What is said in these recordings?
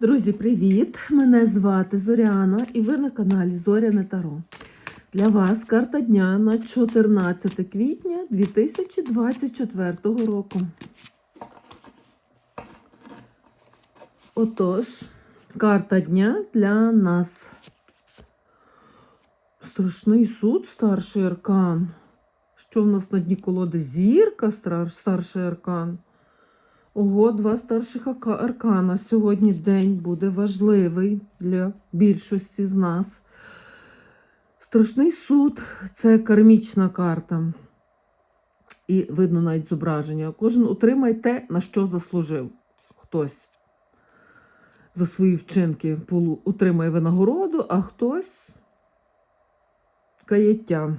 Друзі, привіт! Мене звати Зоряна і ви на каналі Зоряне Таро. Для вас карта дня на 14 квітня 2024 року. Отож, карта дня для нас. Страшний суд, старший аркан. Що в нас на дні колоди? Зірка, старший аркан. Ого, два старших аркана. Сьогодні день буде важливий для більшості з нас. Страшний суд це кармічна карта. І видно навіть зображення. Кожен отримає те, на що заслужив. Хтось за свої вчинки отримає винагороду, а хтось каяття.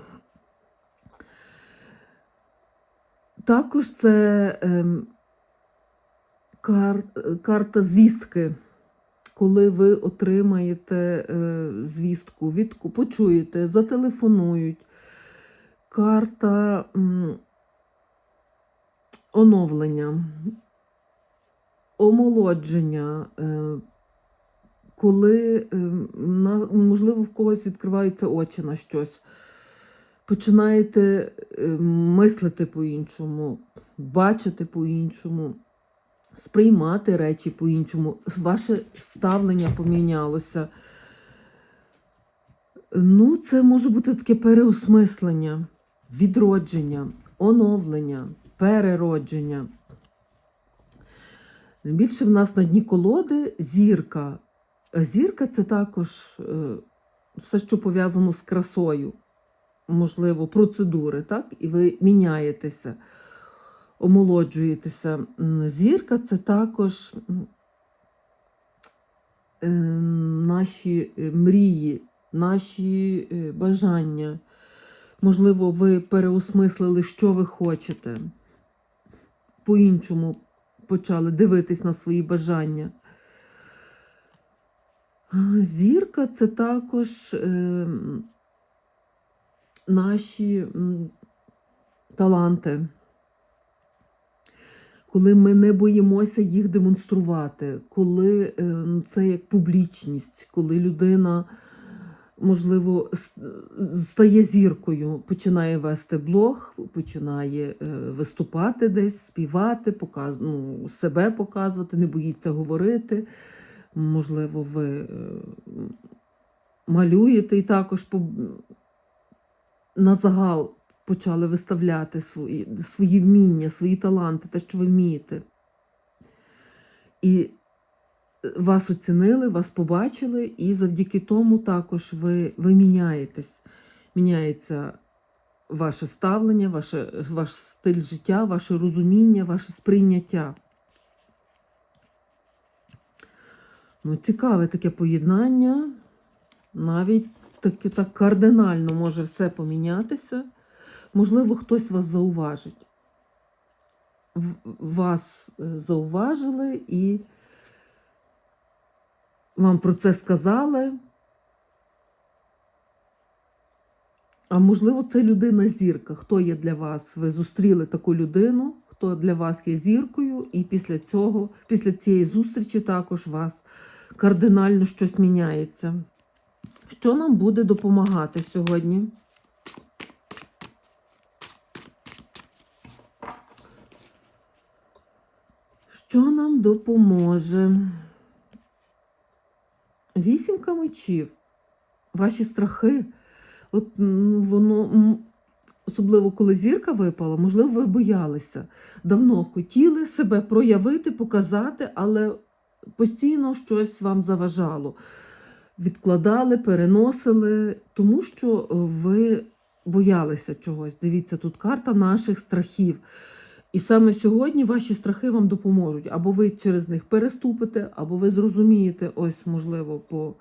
Також це ем, кар, карта звістки, коли ви отримаєте е, звістку, від, почуєте, зателефонують. Карта м, оновлення, омолодження, е, коли, е, на, можливо, в когось відкриваються очі на щось. Починаєте е, мислити по-іншому, бачити по-іншому, сприймати речі по-іншому. Ваше ставлення помінялося. Ну, це може бути таке переосмислення, відродження, оновлення, переродження. Більше в нас на дні колоди зірка. Зірка це також е, все, що пов'язано з красою, можливо, процедури, так? І ви міняєтеся, омолоджуєтеся. Зірка це також е, наші е, мрії, наші е, бажання. Можливо, ви переосмислили, що ви хочете. По-іншому почали дивитись на свої бажання. Зірка це також е, наші таланти. Коли ми не боїмося їх демонструвати, коли е, ну, це як публічність, коли людина, можливо, стає зіркою, починає вести блог, починає е, виступати десь, співати, показ, ну, себе показувати, не боїться говорити. Можливо, ви е, малюєте і також на загал почали виставляти свої, свої вміння, свої таланти, те, що ви вмієте. І вас оцінили, вас побачили, і завдяки тому також ви, ви міняєтесь. Міняється ваше ставлення, ваше, ваш стиль життя, ваше розуміння, ваше сприйняття. Ну, цікаве таке поєднання. Навіть таке так кардинально може все помінятися. Можливо, хтось вас зауважить. Вас е, зауважили і вам про це сказали. А можливо, це людина зірка. Хто є для вас? Ви зустріли таку людину, хто для вас є зіркою, і після цього, після цієї зустрічі також у вас кардинально щось міняється. Що нам буде допомагати сьогодні? Що нам допоможе? Вісімка мечів. Ваші страхи. От воно, особливо коли зірка випала, можливо, ви боялися. Давно хотіли себе проявити, показати, але постійно щось вам заважало. Відкладали, переносили, тому що ви боялися чогось. Дивіться, тут карта наших страхів. І саме сьогодні ваші страхи вам допоможуть. Або ви через них переступите, або ви зрозумієте, ось, можливо, по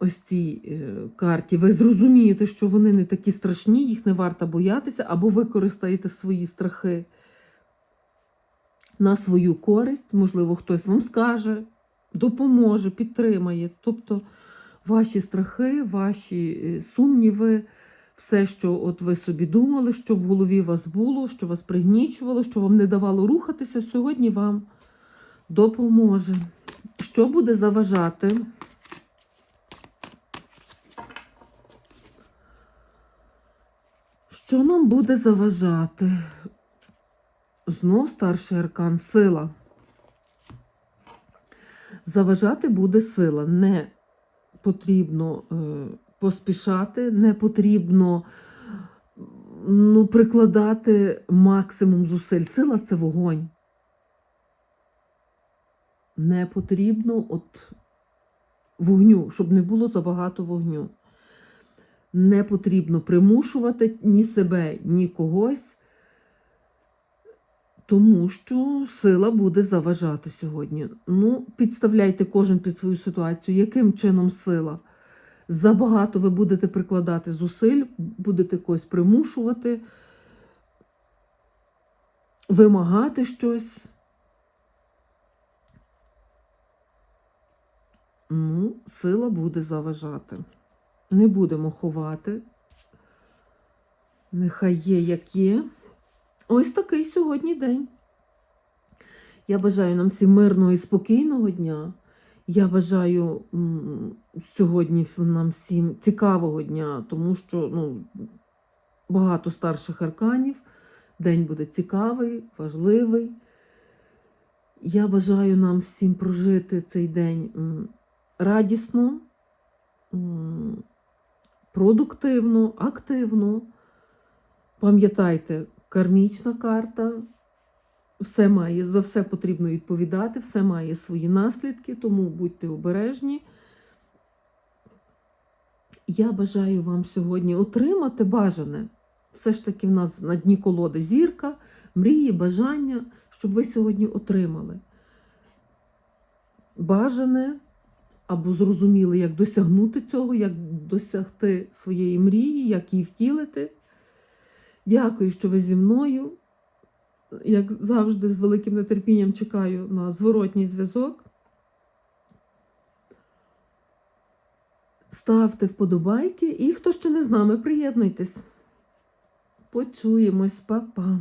ось цій е, карті, ви зрозумієте, що вони не такі страшні, їх не варто боятися, або використаєте свої страхи на свою користь. Можливо, хтось вам скаже, допоможе, підтримає. Тобто ваші страхи, ваші е, сумніви, все, що от ви собі думали, що в голові вас було, що вас пригнічувало, що вам не давало рухатися, сьогодні вам допоможе. що буде заважати? Що нам буде заважати? Знов старший аркан сила. Заважати буде сила. Не потрібно е, поспішати, не потрібно ну, прикладати максимум зусиль. Сила це вогонь. Не потрібно от вогню, щоб не було забагато вогню. Не потрібно примушувати ні себе, ні когось, тому що сила буде заважати сьогодні. Ну, підставляйте кожен під свою ситуацію, яким чином сила. Забагато ви будете прикладати зусиль, будете когось примушувати, вимагати щось. Ну, сила буде заважати. Не будемо ховати. Нехай є, як є. Ось такий сьогодні день. Я бажаю нам всім мирного і спокійного дня. Я бажаю сьогодні нам всім цікавого дня, тому що ну, багато старших арканів. День буде цікавий, важливий. Я бажаю нам всім прожити цей день радісно, продуктивно, активно. Пам'ятайте, кармічна карта. Все має, за все потрібно відповідати, все має свої наслідки, тому будьте обережні. Я бажаю вам сьогодні отримати бажане. Все ж таки в нас на дні колоди зірка, мрії, бажання, щоб ви сьогодні отримали бажане або зрозуміли, як досягнути цього, як досягти своєї мрії, як її втілити. Дякую, що ви зі мною. Як завжди, з великим нетерпінням чекаю на зворотній зв'язок. Ставте вподобайки і хто ще не з нами, приєднуйтесь. Почуємось, па-па.